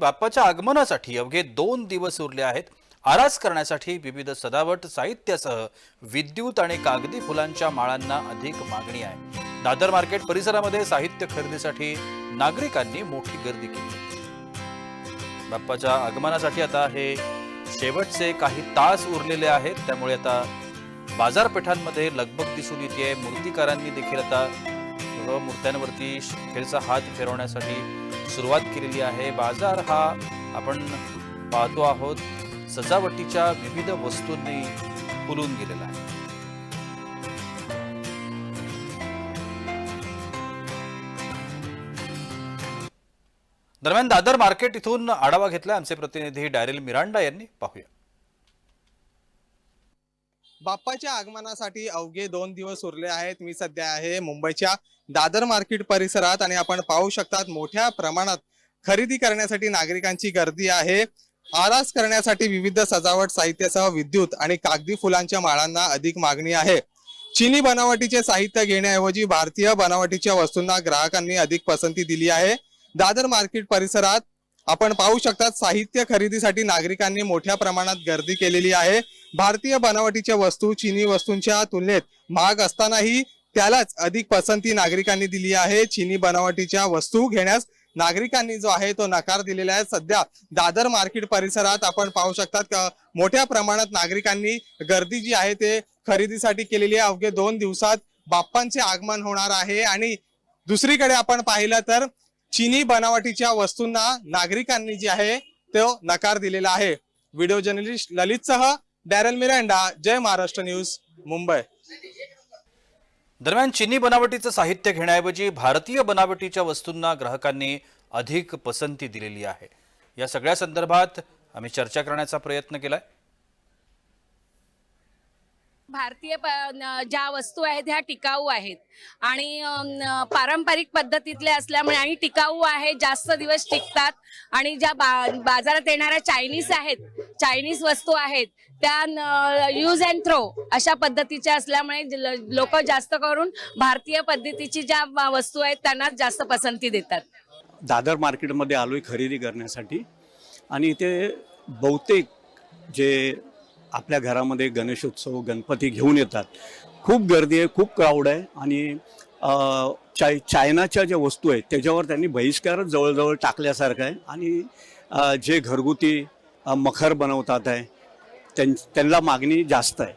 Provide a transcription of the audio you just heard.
बाप्पाच्या आगमनासाठी अवघे दोन दिवस उरले आहेत. आरास करण्यासाठी विविध सजावट साहित्यासह विद्युत आणि कागदी फुलांच्या माळांना अधिक मागणी आहे. दादर मार्केट परिसरामध्ये साहित्य खरेदीसाठी नागरिकांनी मोठी गर्दी केली. बाप्पाच्या आगमनासाठी आता हे शेवटचे काही तास उरलेले आहेत. त्यामुळे आता बाजारपेठांमध्ये लगबग दिसून येते मूर्तिकारांनी देखील आता मूर्त्यांवरती खेळचा हात फिरवण्यासाठी सुरुवात केलेली आहे. बाजार हा आपण पाहतो आहोत. सजावटीच्या विविध वस्तूंनी फुलून गेलेला आहे. दरम्यान दादर मार्केट इथून आढावा घेतला आमचे प्रतिनिधी डायरेल मिरांडा यांनी. पाहूया. बाप्पाच्या आगमनासाठी अवघे दोन दिवस उरले आहेत. मी सध्या आहे मुंबईच्या दादर मार्केट परिसरात आणि आपण पाहू शकतात मोठ्या प्रमाणात खरेदी करण्यासाठी नागरिकांची गर्दी आहे. आरास करण्यासाठी विविध सजावट साहित्यासह विद्युत आणि कागदी फुलांच्या माळांना अधिक मागणी आहे. चिनी बनावटीचे साहित्य घेण्याऐवजी भारतीय बनावटीच्या वस्तूंना ग्राहकांनी अधिक पसंती दिली आहे. दादर मार्केट परिसरात आपण पाहू शकतात साहित्य खरेदीसाठी नागरिकांनी मोठ्या प्रमाणात गर्दी केलेली आहे. भारतीय बनावटीच्या वस्तू चिनी वस्तूंच्या तुलनेत महाग असतानाही त्यालाच अधिक पसंती नागरिकांनी दिली आहे. चिनी बनावटीच्या वस्तू घेण्यास नागरिकांनी जो आहे तो नकार दिलेला आहे. सध्या दादर मार्केट परिसरात आपण पाहू शकतात मोठ्या प्रमाणात नागरिकांनी गर्दी जी आहे ते खरेदीसाठी केलेली आहे. अवघे दोन दिवसात बाप्पांचे आगमन होणार आहे. आणि दुसरीकडे आपण पाहिलं तर चीनी बनावटीच्या वस्तूंना नागरिकांनी जे आहे तो नकार दिलेला आहे. व्हिडिओ जर्नलिस्ट ललितसह डॅरल मिरांडा जय महाराष्ट्र न्यूज मुंबई. दरम्यान चीनी बनावटीचं साहित्य घेण्याऐवजी भारतीय बनावटीच्या वस्तूंना ग्राहकांनी अधिक पसंती दिलेली आहे. या सगळ्या संदर्भात आम्ही चर्चा करण्याचा प्रयत्न केलाय. भारतीय ज्या वस्तू आहेत ह्या टिकाऊ आहेत. आणि पारंपरिक पद्धतीतल्या असल्यामुळे आणि टिकाऊ आहे जास्त दिवस टिकतात. आणि ज्या बा बाजारात येणाऱ्या चायनीज आहेत चायनीज वस्तू आहेत त्या यूज अँड थ्रो अशा पद्धतीच्या असल्यामुळे लोक जास्त करून भारतीय पद्धतीची ज्या वस्तू आहेत त्यांनाच जास्त पसंती देतात. दादर मार्केटमध्ये आलो आहे खरेदी करण्यासाठी. आणि इथे बहुतेक जे आपल्या घरामध्ये गणेशोत्सव गणपती घेऊन येतात. खूप गर्दी आहे खूप क्राऊड आहे आणि चाय चायनाच्या ज्या वस्तू आहेत त्याच्यावर त्यांनी बहिष्कारच जवळजवळ टाकल्यासारखं आहे. आणि जे घरगुती मखर बनवतात आहे त्यां त्यांना मागणी जास्त आहे.